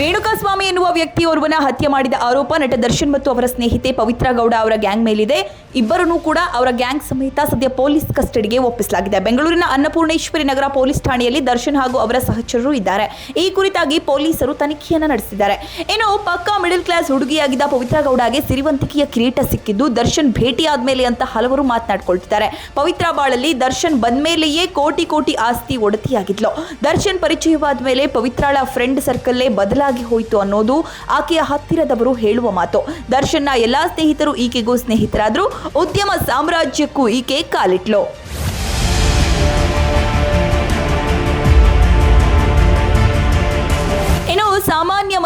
ರೇಣುಕಾಸ್ವಾಮಿ ಎನ್ನುವ ವ್ಯಕ್ತಿಯೋರ್ವನ ಹತ್ಯೆ ಮಾಡಿದ ಆರೋಪ ನಟ ದರ್ಶನ್ ಮತ್ತು ಅವರ ಸ್ನೇಹಿತೆ ಪವಿತ್ರ ಗೌಡ ಅವರ ಗ್ಯಾಂಗ್ ಮೇಲಿದೆ. ಇಬ್ಬರನ್ನೂ ಕೂಡ ಅವರ ಗ್ಯಾಂಗ್ ಸಮೇತ ಸದ್ಯ ಪೊಲೀಸ್ ಕಸ್ಟಡಿಗೆ ಒಪ್ಪಿಸಲಾಗಿದೆ. ಬೆಂಗಳೂರಿನ ಅನ್ನಪೂರ್ಣೇಶ್ವರಿ ನಗರ ಪೊಲೀಸ್ ಠಾಣೆಯಲ್ಲಿ ದರ್ಶನ್ ಹಾಗೂ ಅವರ ಸಹಚರರು ಇದ್ದಾರೆ. ಈ ಕುರಿತಾಗಿ ಪೊಲೀಸರು ತನಿಖೆಯನ್ನು ನಡೆಸಿದ್ದಾರೆ. ಇನ್ನು ಪಕ್ಕಾ ಮಿಡಲ್ ಕ್ಲಾಸ್ ಹುಡುಗಿಯಾಗಿದ್ದ ಪವಿತ್ರ ಗೌಡಗೆ ಸಿರಿವಂತಿಕೆಯ ಕಿರೀಟ ಸಿಕ್ಕಿದ್ದು ದರ್ಶನ್ ಭೇಟಿ ಆದ್ಮೇಲೆ ಅಂತ ಹಲವರು ಮಾತನಾಡಿಕೊಳ್ತಿದ್ದಾರೆ. ಪವಿತ್ರ ಬಾಳಲ್ಲಿ ದರ್ಶನ್ ಬಂದ್ಮೇಲೆಯೇ ಕೋಟಿ ಕೋಟಿ ಆಸ್ತಿ ಒಡತಿಯಾಗಿದ್ಲು. ದರ್ಶನ್ ಪರಿಚಯವಾದ ಮೇಲೆ ಪವಿತ್ರಾಳ ಫ್ರೆಂಡ್ ಸರ್ಕಲ್ಲೇ ಬದಲಾಗಿ ಹೋಯಿತು ಅನ್ನೋದು ಆಕೆಯ ಹತ್ತಿರದವರು ಹೇಳುವ ಮಾತು. ದರ್ಶನ್ನ ಎಲ್ಲಾ ಸ್ನೇಹಿತರು ಈಕೆಗೂ ಸ್ನೇಹಿತರಾದ್ರು. ಉದ್ಯಮ ಸಾಮ್ರಾಜ್ಯಕ್ಕೂ ಈಕೆ ಕಾಲಿಟ್ಲು.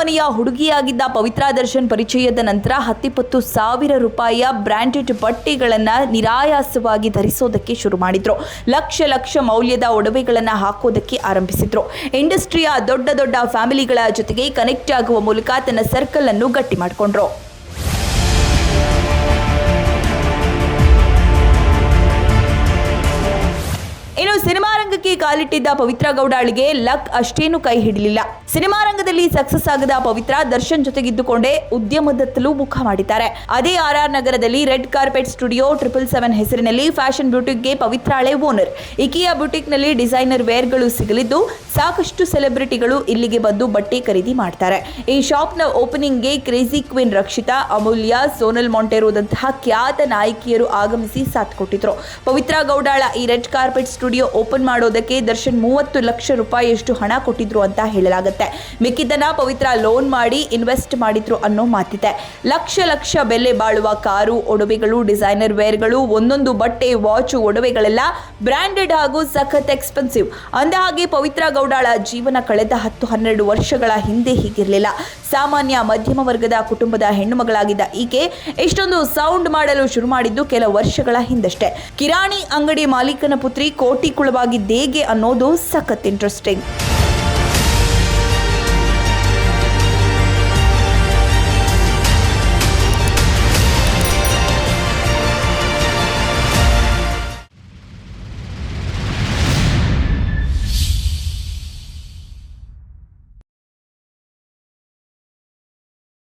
ಮನೆಯ ಹುಡುಗಿಯಾಗಿದ್ದ ಪವಿತ್ರಾ ದರ್ಶನ್ ಪರಿಚಯದ ನಂತರ ಹತ್ತಿಪ್ಪತ್ತು ಸಾವಿರ ರೂಪಾಯಿಯ ಬ್ರ್ಯಾಂಡೆಡ್ ಬಟ್ಟೆಗಳನ್ನು ನಿರಾಯಾಸವಾಗಿ ಧರಿಸೋದಕ್ಕೆ ಶುರು ಮಾಡಿದ್ರು. ಲಕ್ಷ ಲಕ್ಷ ಮೌಲ್ಯದ ಒಡವೆಗಳನ್ನು ಹಾಕೋದಕ್ಕೆ ಆರಂಭಿಸಿದ್ರು. ಇಂಡಸ್ಟ್ರಿಯ ದೊಡ್ಡ ದೊಡ್ಡ ಫ್ಯಾಮಿಲಿಗಳ ಜೊತೆಗೆ ಕನೆಕ್ಟ್ ಆಗುವ ಮೂಲಕ ತನ್ನ ಸರ್ಕಲ್ ಅನ್ನು ಗಟ್ಟಿ ಮಾಡಿಕೊಂಡ್ರು. ರಂಗಕ್ಕೆ ಕಾಲಿಟ್ಟಿದ್ದ ಪವಿತ್ರ ಗೌಡಾಳಿಗೆ ಲಕ್ ಅಷ್ಟೇನು ಕೈ ಹಿಡಲಿಲ್ಲ. ಸಿನಿಮಾ ರಂಗದಲ್ಲಿ ಸಕ್ಸಸ್ ಆಗದ ಪವಿತ್ರ ದರ್ಶನ್ ಜೊತೆಗಿದ್ದುಕೊಂಡೇ ಉದ್ಯಮದತ್ತಲೂ ಮುಖ ಮಾಡಿದ್ದಾರೆ. ಅದೇ ಆರ್ ಆರ್ ನಗರದಲ್ಲಿ red carpet studio triple seven ಹೆಸರಿನಲ್ಲಿ ಫ್ಯಾಷನ್ ಬ್ಯೂಟಿಕ್ಗೆ ಪವಿತ್ರಾಳೆ ಓನರ್. ಇಕಿಯಾ ಬ್ಯೂಟಿಕ್ನಲ್ಲಿ ಡಿಸೈನರ್ ವೇರ್ಗಳು ಸಿಗಲಿದ್ದು, ಸಾಕಷ್ಟು ಸೆಲೆಬ್ರಿಟಿಗಳು ಇಲ್ಲಿಗೆ ಬಂದು ಬಟ್ಟೆ ಖರೀದಿ ಮಾಡ್ತಾರೆ. ಈ ಶಾಪ್ನ ಓಪನಿಂಗ್ಗೆ ಕ್ರೇಜಿ ಕ್ವೀನ್ ರಕ್ಷಿತಾ, ಅಮೂಲ್ಯ, ಸೋನಲ್ ಮೊಂಟೆರೋದಂತಹ ಖ್ಯಾತ ನಾಯಕಿಯರು ಆಗಮಿಸಿ ಸಾಥ್ ಕೊಟ್ಟಿದ್ರು. ಪವಿತ್ರ ಗೌಡಾಳ ಈ ರೆಡ್ ಕಾರ್ಪೆಟ್ ಸ್ಟುಡಿಯೋ ಓಪನ್ ಮಾಡೋದಕ್ಕೆ ದರ್ಶನ್ ಮೂವತ್ತು ಲಕ್ಷ ರೂಪಾಯಿಯಷ್ಟು ಹಣ ಕೊಟ್ಟಿದ್ರು ಅಂತ ಹೇಳಲಾಗುತ್ತೆ. ಮಿಕ್ಕಿದ್ದನ್ನ ಪವಿತ್ರ ಲೋನ್ ಮಾಡಿ ಇನ್ವೆಸ್ಟ್ ಮಾಡಿದ್ರು ಅನ್ನೋ ಮಾತಿದೆ. ಲಕ್ಷ ಲಕ್ಷ ಬೆಲೆ ಬಾಳುವ ಕಾರು, ಒಡವೆಗಳು, ಡಿಸೈನರ್ ವೇರ್ಗಳು, ಒಂದೊಂದು ಬಟ್ಟೆ, ವಾಚು, ಒಡವೆಗಳೆಲ್ಲ ಬ್ರ್ಯಾಂಡೆಡ್ ಹಾಗೂ ಸಖತ್ ಎಕ್ಸ್ಪೆನ್ಸಿವ್. ಅಂದಹಾಗೆ ಪವಿತ್ರ ಗೌಡಾಳ ಜೀವನ ಕಳೆದ ಹತ್ತು ಹನ್ನೆರಡು ವರ್ಷಗಳ ಹಿಂದೆ ಹೀಗಿರಲಿಲ್ಲ. ಸಾಮಾನ್ಯ ಮಧ್ಯಮ ವರ್ಗದ ಕುಟುಂಬದ ಹೆಣ್ಣು ಮಗಳಾಗಿದ್ದ ಈಕೆ ಇಷ್ಟೊಂದು ಸೌಂಡ್ ಮಾಡಲು ಶುರು ಮಾಡಿದ್ದು ಕೆಲ ವರ್ಷಗಳ ಹಿಂದಷ್ಟೇ. ಕಿರಾಣಿ ಅಂಗಡಿ ಮಾಲೀಕನ ಪುತ್ರಿ ಕೋಟಿ ಕುಳವಾಗಿದ್ದೇಗೆ ಅನ್ನೋದು ಸಖತ್ ಇಂಟ್ರೆಸ್ಟಿಂಗ್